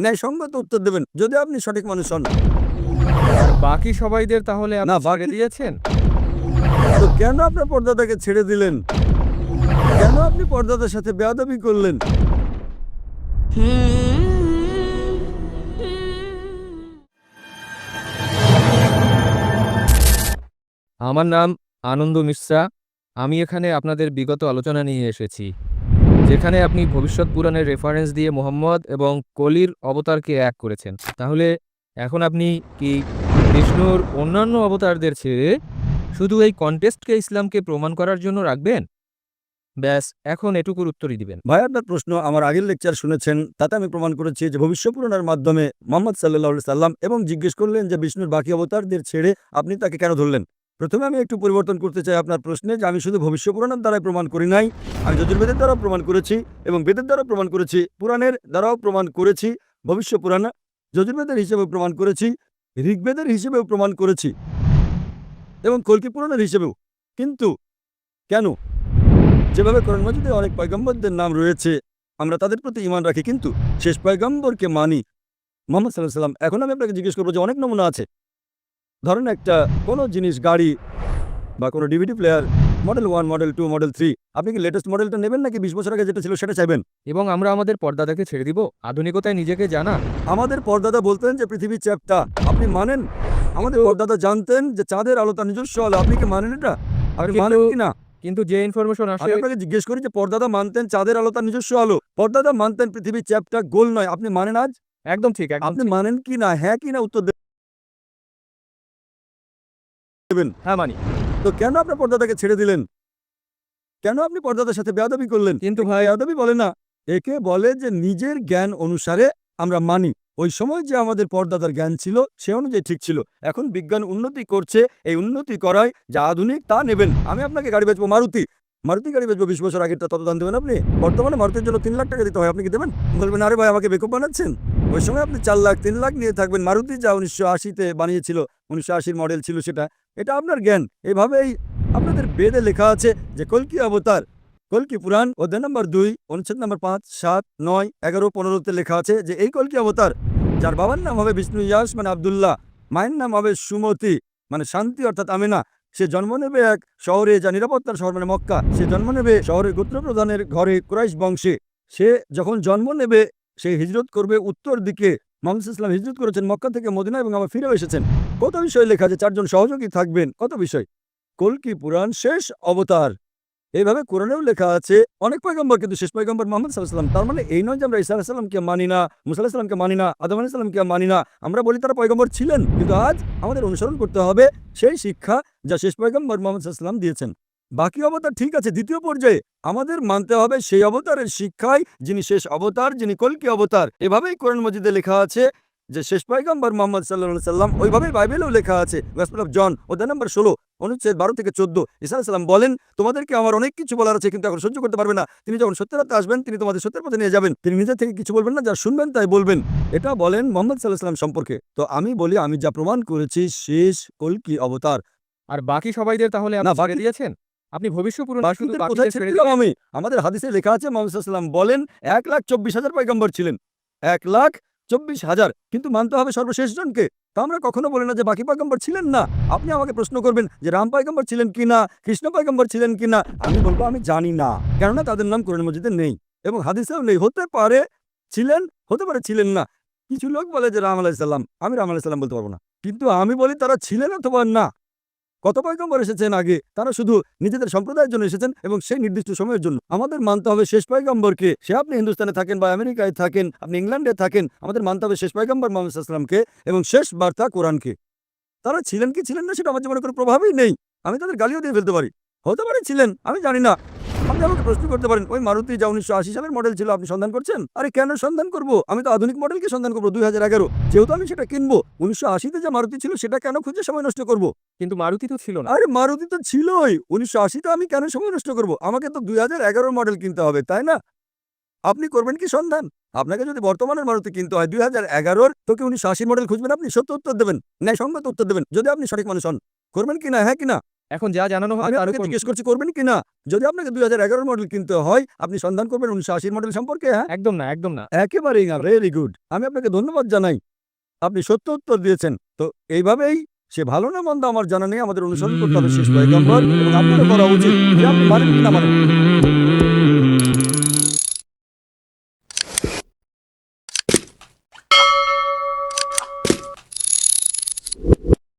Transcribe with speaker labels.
Speaker 1: ন্যায়সঙ্গত উত্তর দেবেন যদি আপনি সঠিক মানুষ হন।
Speaker 2: বাকি সবাইদের তাহলে
Speaker 1: না, বাকি-
Speaker 2: দিয়েছেন?
Speaker 1: তো কেন আপনার পর্দাটাকে ছেড়ে দিলেন? কেন আপনি পর্দাটার সাথে বেয়াদবি করলেন?
Speaker 2: আমার নাম আনন্দ মিশ্রা। আমি এখানে আপনাদের বিগত আলোচনা নিয়ে এসেছি। যেখানে আপনি ভবিষ্যৎ পুরাণের রেফারেন্স দিয়ে মোহাম্মদ এবং কলির অবতারকে এক করেছেন। তাহলে এখন আপনি কি বিষ্ণুর অন্যান্য অবতারদের ছেড়ে শুধু এই কন্টেস্টকে ইসলামকে প্রমাণ করার জন্য রাখবেন? ব্যাস, এখন এটুকুর উত্তরই দিবেন।
Speaker 1: ভাই, আপনার প্রশ্ন আমার আগের লেকচার শুনেছেন, তাতে আমি প্রমাণ করেছি যে ভবিষ্য পুরাণের মাধ্যমে মোহাম্মদ সাল্লাহ সাল্লাম এবং জিজ্ঞেস করলেন যে বিষ্ণুর বাকি অবতারদের ছেড়ে আপনি তাকে কেন ধরলেন? প্রথমে আমি একটু পরিবর্তন করতে চাই আপনার প্রশ্নে যে আমি শুধু ভবিষ্য পুরাণের দ্বারাই প্রমাণ করি নাই, আমি যজুর্বেদের দ্বারাও প্রমাণ করেছি এবং বেদের দ্বারাও প্রমাণ করেছি, পুরাণের দ্বারাও প্রমাণ করেছি ভবিষ্য পুরাণ যজুর্বেদের হিসেবেও প্রমাণ করেছি, ঋগ্বেদের হিসেবেও প্রমাণ করেছি এবং কল্কি পুরাণের হিসেবেও। কিন্তু কেন? যেভাবে কোরআন মজিদে অনেক পয়গম্বরদের নাম রয়েছে, আমরা তাদের প্রতি ইমান রাখি, কিন্তু শেষ পয়গম্বরকে মানি মোহাম্মদ সাল্লাহ সাল্লাম এখন আমি আপনাকে জিজ্ঞেস করব যে অনেক নমুনা আছে ধরেন একটা কোনো জিনিস গাড়ি বা কোনো DVD player model one model two model three আপনি কি লেটেস্ট মডেলটা নেবেন নাকি বিশ বছর আগে যেটা ছিল সেটা চাইবেন?
Speaker 2: এবং আমরা আমাদের পর্দাদাকে ছেড়ে দিব। আধুনিকতায় নিজেকে জানা।
Speaker 1: আমাদের পর্দাদা বলতেন যে পৃথিবী চ্যাপ্টা আপনি মানেন? আমাদের পর্দাদা জানতেন যে চাঁদের আলো তার নিজস্ব আলো আপনি কি মানেন এটা? আপনি মানেন কি না?
Speaker 2: কিন্তু যে ইনফরমেশন আসে
Speaker 1: আপনাকে জিজ্ঞেস করি যে পর্দাদা মানতেন চাঁদের আলো তার নিজস্ব আলো? পর্দাদা মানতেন পৃথিবীর চ্যাপটা গোল নয় আপনি মানেন আজ?
Speaker 2: একদম ঠিক
Speaker 1: আপনি মানেন কি না? হ্যাঁ কি না? উত্তর দেবেন।
Speaker 2: হ্যাঁ মানি।
Speaker 1: তো কেন আপনার পর্দাদাকে ছেড়ে দিলেন? কেন আপনি পর্দাদার সাথে বেয়াদবি করলেন?
Speaker 2: কিন্তু ভাই
Speaker 1: বেয়াদবি বলে না। একে বলে যে নিজের জ্ঞান অনুসারে আমরা মানি। ওই সময় যে আমাদের পর্দাদার জ্ঞান ছিল সে অনুযায়ী ঠিক ছিল। এখন বিজ্ঞান উন্নতি করছে। এই উন্নতি করায় যা আধুনিক তা নেবেন। আমি আপনাকে গাড়ি বেচবো মারুতি। মারুতি গাড়ি বেচবো বিশ বছর আগেরটা তত দান দেবেন আপনি? বর্তমানে মারুতির জন্য তিন লাখ টাকা দিতে হয় আপনি কি দেবেন? বলবেন আরে ভাই আমাকে বেকুব বানাচ্ছেন? ওই সময় আপনি চার লাখ, তিন লাখ নিয়ে থাকবেন। মারুতি যা উনিশশো আশিতে বানিয়েছিল, উনিশশো আশির মডেল ছিল সেটা। এটা আপনার জ্ঞান। এভাবেই আপনাদের বেদে লেখা আছে যে কলকি অবতার, কলকি পুরাণ, অধ্যায় নম্বর দুই, অনুচ্ছেদ নম্বর পাঁচ, সাত, নয়, এগারো, পনেরোতে লেখা আছে যে এই কলকি অবতার, যার বাবার নাম হবে বিষ্ণু ইয়াস মানে আবদুল্লাহ। মায়ের নাম হবে সুমতি মানে শান্তি অর্থাৎ আমেনা। সে জন্ম নেবে এক শহরে যা নিরাপত্তার শহর মানে মক্কা। সে জন্ম নেবে শহরের গোত্রপ্রধানের ঘরে কুরাইশ বংশে। সে যখন জন্ম নেবে সে হিজরত করবে উত্তর দিকে। মোহাম্মদ ইসলাম হিজরত করেছেন মক্কা থেকে মদিনা এবং আবার ফিরেও এসেছেন। কত বিষয় লেখা আছে? চারজন সহযোগী থাকবেন। কত বিষয়? কলকি পুরাণ শেষ অবতার? এইভাবে কোরআনেও লেখা আছে, অনেক পয়গম্বর কিন্তু শেষ পয়গম্বর মোহাম্মদ সাল্লাম তার মানে এই নয় যে আমরা ইসা আলাহিসাল্লামকে মানি না, মুসা আলাহিসাল্লামকে মানি না, আদম আলাহিসাল্লামকে মানি না। আমরা বলি তারা পয়গম্বর ছিলেন, কিন্তু আজ আমাদের অনুসরণ করতে হবে সেই শিক্ষা যা শেষ পয়গম্বর মোহাম্মদ সাল্লাম দিয়েছেন। বাকি অবতার ঠিক আছে দ্বিতীয় পর্যায়ে আমাদের মানতে হবে সেই অবতারের শিক্ষায় যিনি শেষ অবতার যিনি কলকি অবতার এভাবেই কোরআন মজিদে লেখা আছে যে শেষ পয়গম্বর মোহাম্মদ সাল্লাহ সাল্লাম ওইভাবেই বাইবেলেও লেখা আছে। গসপেল অফ জন অধ্যায় নম্বর ষোলো অনুচ্ছেদ বারো থেকে চোদ্দ ইসা সাল্লাম বলেন তোমাদেরকে আমার অনেক কিছু বলার আছে কিন্তু এখন সহ্য করতে পারবে না। তিনি যখন সত্যের হাতে আসবেন তিনি তোমাদের সত্যের পথে নিয়ে যাবেন। তিনি নিজের থেকে কিছু বলবেন না যা শুনবেন তাই বলবেন। এটা বলেন মোহাম্মদ সাল্লাহ সাল্লাম সম্পর্কে। তো আমি বলি আমি যা প্রমাণ করেছি শেষ কলকি অবতার।
Speaker 2: আর বাকি সবাইদের তাহলে
Speaker 1: না,
Speaker 2: দিয়েছেন? আপনি ভবিষ্য
Speaker 1: কোথায় আমি? আমাদের হাদিসে লেখা আছে মোহাম্মদ সাল্লাম বলেন এক লাখ চব্বিশ হাজার পয়গম্বর ছিলেন। এক লাখ চব্বিশ হাজার। কিন্তু মানতে হবে সর্বশেষ জনকে। তা আমরা কখনো বলি না যে বাকি পয়গম্বর ছিলেন না। আপনি আমাকে প্রশ্ন করবেন যে রাম পয়গম্বর ছিলেন কি না? কৃষ্ণ পয়গম্বর ছিলেন কি না? আমি বলব আমি জানি না। কেননা তাদের নাম কোরআন মসজিদে নেই। এবং হাদিসেও নেই। হতে পারে ছিলেন হতে পারে ছিলেন না। কিছু লোক বলে যে রাম আলাইসাল্লাম আমি রাম আলাইসাল্লাম বলতে পারব না। কিন্তু আমি বলি তারা ছিলেন অথবা না। কত পয়গম্বর এসেছেন আগে? তারা শুধু নিজেদের সম্প্রদায়ের জন্য এসেছেন এবং সেই নির্দিষ্ট সময়ের জন্য। আমাদের মানতে হবে শেষ পয়গম্বরকে। সে আপনি হিন্দুস্তানে থাকেন বা আমেরিকায় থাকেন, আপনি ইংল্যান্ডে থাকেন, আমাদের মানতে হবে শেষ পয়গম্বর মোহাম্মদ এবং শেষ বার্তা কোরআনকে। তারা ছিলেন কি ছিলেন না সেটা আমার জীবনে কোনো প্রভাবই নেই। আমি তাদের গালিও দিয়ে ফেলতে পারি। হতে পারে ছিলেন, আমি জানি না। আপনি আমাকে প্রশ্ন করতে পারেন ওই মারুতি যা উনিশশো আশি সালের মডেল ছিল আপনি সন্ধান করছেন? আরে কেন সন্ধান করব? আমি তো আধুনিক মডেলকে সন্ধান করব দুই হাজার এগারো। যেহেতু আমি সেটা কিনবো উনিশশো আশিতে যা মারুতি ছিল সেটা কেন খুঁজে সময় নষ্ট করব?
Speaker 2: কিন্তু মারুতি তো ছিল না।
Speaker 1: আরে মারুতি তো ছিলই। উনিশশো আশিতে আমি কেন সময় নষ্ট করব? আমাকে তো দুই হাজার এগারোর মডেল কিনতে হবে তাই না? আপনি করবেন কি সন্ধান? আপনাকে যদি বর্তমানের মারুতি কিনতে হয় দুই হাজার এগারোর তো কি উনিশশো আশির মডেল খুঁজবেন? আপনি সত্য উত্তর দেবেন ন্যায়সঙ্গত উত্তর দেবেন যদি আপনি সঠিক মানুষ হন। করবেন কিনা হ্যাঁ কি না?
Speaker 2: এখন যা জানানো হবে
Speaker 1: আমি
Speaker 2: আরোকে
Speaker 1: জিজ্ঞেস করছি করবেন কি না যদি আপনাকে দুই হাজার এগারো মডেল কিনতে হয় আপনি সন্ধান করবেন উনিশশো আশির মডেল সম্পর্কে হ্যাঁ?
Speaker 2: একদম না একদম না।
Speaker 1: একেবারেই না ভেরি গুড আমি আপনাকে ধন্যবাদ জানাই। আপনি সত্য উত্তর দিয়েছেন। তো এইভাবেই সে ভালো না মন্দ আমার জানা নেই আমাদের অনুসরণ করতে হবে শেষ পয়গম্বর এবং আপনারও করা উচিত যে আপনি পারেন কি না মানেন